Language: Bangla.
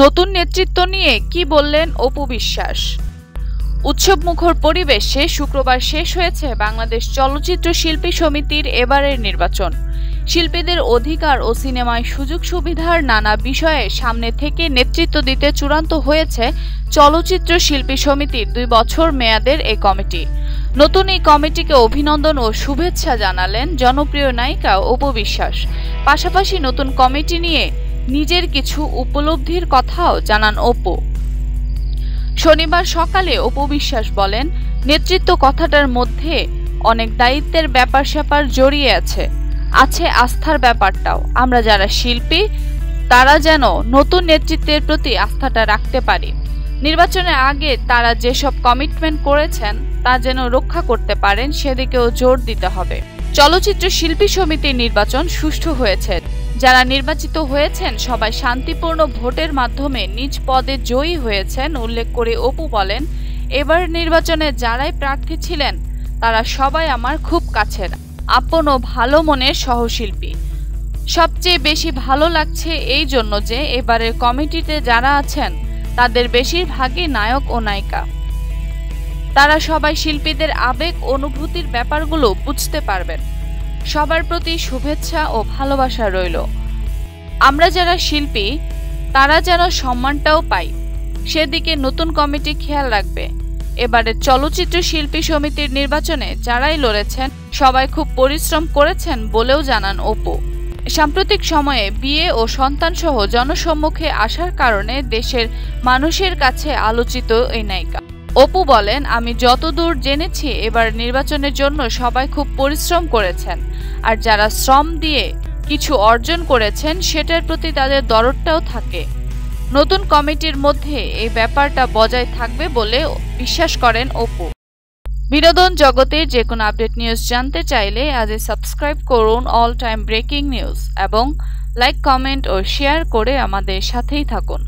নতুন নেতৃত্ব নিয়ে কি বললেন অপু বিশ্বাস? উৎসবমুখর পরিবেশে শুক্রবার শেষ হয়েছে বাংলাদেশ চলচ্চিত্র শিল্পী সমিতির এবারের নির্বাচন। শিল্পীদের অধিকার ও সিনেমায় সুযোগ সুবিধার নানা বিষয়ে সামনে থেকে নেতৃত্ব দিতে চূড়ান্ত হয়েছে চলচ্চিত্র শিল্পী সমিতির দুই বছর মেয়াদের এই কমিটি। নতুন এই কমিটিকে অভিনন্দন ও শুভেচ্ছা জানালেন জনপ্রিয় নায়িকা অপু বিশ্বাস। পাশাপাশি নতুন কমিটি নিয়ে নিজের কিছু উপলব্ধির কথাও জানান অপু। শনিবার সকালে অপু বিশ্বাস বলেন, নেতৃত্ব কথাটার মধ্যে অনেক দায়িত্বের ব্যাপার স্যাপার জড়িয়ে আছে। আছে আস্থার ব্যাপারটাও। আমরা যারা শিল্পী, তারা যেন নতুন নেতৃত্বের প্রতি আস্থাটা রাখতে পারি। নির্বাচনের আগে তারা যেসব কমিটমেন্ট করেছেন, তা যেন রক্ষা করতে পারেন, সেদিকেও জোর দিতে হবে। চলচ্চিত্র শিল্পী সমিতির নির্বাচন সুষ্ঠু হয়েছে। যারা নির্বাচিত হয়েছেন, সবাই শান্তিপূর্ণ ভোটের মাধ্যমে নিজ পদে জয়ী হয়েছেন, উল্লেখ করে অপু বলেন, এবার নির্বাচনে যারাই প্রার্থী ছিলেন, তারা সবাই আমার খুব কাছের। আপন ও ভালো মনের সহশিল্পী। সবচেয়ে বেশি ভালো লাগছে এই জন্য যে, এবারের কমিটিতে যারা আছেন তাদের বেশিরভাগই নায়ক ও নায়িকা। তারা সবাই শিল্পীদের আবেগ, অনুভূতির ব্যাপারগুলো বুঝতে পারবেন। সবার প্রতি শুভেচ্ছা ও ভালোবাসা রইল। আমরা যারা শিল্পী, তারা যেন সম্মানটাও পাই। সেদিকে নতুন কমিটি খেয়াল রাখবে। এবারে চলচ্চিত্র শিল্পী সমিতির নির্বাচনে যারাই লড়েছেন, সবাই খুব পরিশ্রম করেছেন বলেও জানান অপু। সাম্প্রতিক সময়ে বিয়ে ও সন্তানসহ জনসম্মুখে আসার কারণে দেশের মানুষের কাছে আলোচিত এই নায়িকা। অপু বলেন, আমি যতদূর জেনেছি, এবার নির্বাচনের জন্য সবাই খুব পরিশ্রম করেছেন। আর যারা শ্রম দিয়ে কিছু অর্জন করেছেন, সেটার প্রতি তাদের দরদটাও থাকে। নতুন কমিটির মধ্যে এই ব্যাপারটা বজায় থাকবে বলে বিশ্বাস করেন অপু। বিনোদন জগতের যে কোনো আপডেট নিউজ জানতে চাইলে আজই সাবস্ক্রাইব করুন অল টাইম ব্রেকিং নিউজ এবং লাইক, কমেন্ট ও শেয়ার করে আমাদের সাথেই থাকুন।